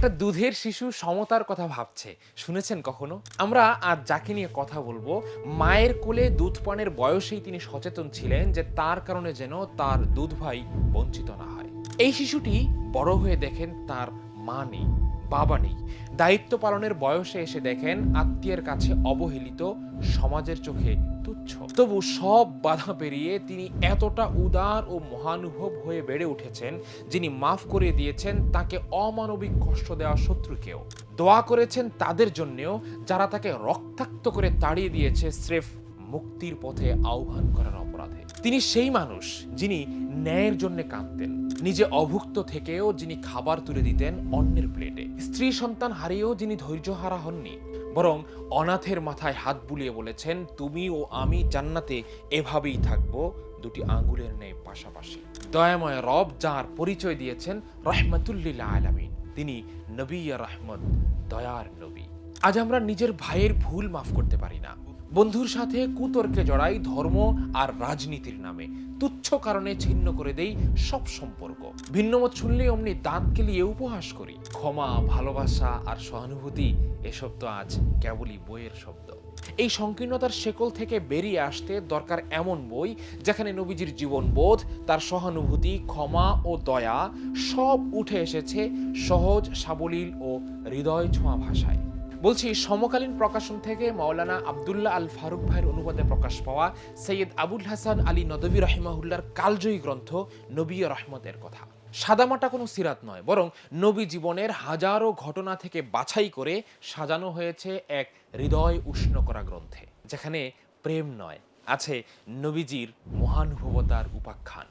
একটা দুধের শিশু সমতার কথা ভাবছে। শুনেছেন কখনো? আমরা আজ যাকে নিয়ে কথা বলব, মায়ের কোলে দুধ পানের বয়সেই তিনি সচেতন ছিলেন যে তার কারণে যেন তার দুধ ভাই বঞ্চিত না হয়। এই শিশুটি বড় হয়ে দেখেন তার মা নেই। বাবা নেই। দায়িত্ব পালনের বয়সে এসে দেখেন আত্মীয়ের কাছে অবহেলিত, সমাজের চোখে তুচ্ছ। তবু সব বাধা পেরিয়ে তিনি এতটা উদার ও মহানুভব হয়ে বেড়ে উঠেছেন, যিনি মাফ করে দিয়েছেন তাকে অমানবিক কষ্ট দেওয়া শত্রুকেও। দোয়া করেছেন তাদের জন্যেও, যারা তাকে রক্তাক্ত করে তাড়িয়ে দিয়েছে স্রেফ মুক্তির পথে আহ্বান করার অপরাধে। তিনি সেই মানুষ যিনি ন্যায়ের জন্য কাঁদতেন। নিজে অভুক্ত থেকেও যিনি খাবার তুলে দিতেন অন্যের প্লেটে। স্ত্রী সন্তান হারিয়েও যিনি ধৈর্য হারা হননি, বরং অনাথের মাথায় হাত বুলিয়ে বলেছেন, তুমি ও আমি জান্নাতে এভাবেই থাকব, দুটি আঙ্গুলের ন্যায় পাশাপাশি। দয়াময় রব যার পরিচয় দিয়েছেন, রহমতুল্লিল আলামিন। তিনি নবী রহমত, দয়ার নবী। আজ আমরা নিজের ভাইয়ের ভুল মাফ করতে পারি না। বন্ধুর সাথে কুতর্কে জড়াই ধর্ম আর রাজনীতির নামে। তুচ্ছ কারণে ছিন্ন করে দেই সব সম্পর্ক। ভিন্নমত শুনলে অমনি দাঁত কেলিয়ে উপহাস করি। ক্ষমা, ভালোবাসা আর সহানুভূতি, এসব তো আজ কেবলই বইয়ের শব্দ। এই সংকীর্ণতার শেকল থেকে বেরিয়ে আসতে দরকার এমন বই, যেখানে নবীজির জীবনবোধ, তার সহানুভূতি, ক্ষমা ও দয়া সব উঠে এসেছে সহজ, সাবলীল ও হৃদয় ছোঁয়া ভাষায়। বলছি, সমকালীন প্রকাশন থেকে মাওলানা আবদুল্লাহ আল ফারুক ভাইয়ের অনুবাদে প্রকাশ পাওয়া সৈয়দ আবুল হাসান আলী নদবী রহিমাহুল্লার কালজয়ী গ্রন্থ নবী রহমতের কথা। সাদামাটা কোনো সিরাত নয়, বরং নবী জীবনের হাজারো ঘটনা থেকে বাছাই করে সাজানো হয়েছে এক হৃদয় উষ্ণ করা গ্রন্থে, যেখানে প্রেম নয়, আছে নবীজির মহানুভবতার উপাখ্যান।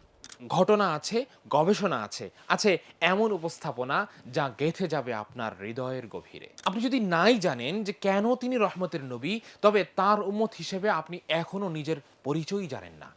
ঘটনা আছে, গবেষণা আছে আছে এমন উপস্থাপনা যা গেঁথে যাবে আপনার হৃদয়ের গভীরে। আপনি যদি নাই জানেন যে কেন তিনি রহমতের নবী, তবে তার উম্মত হিসেবে আপনি এখনও নিজের পরিচয়ই জানেন না।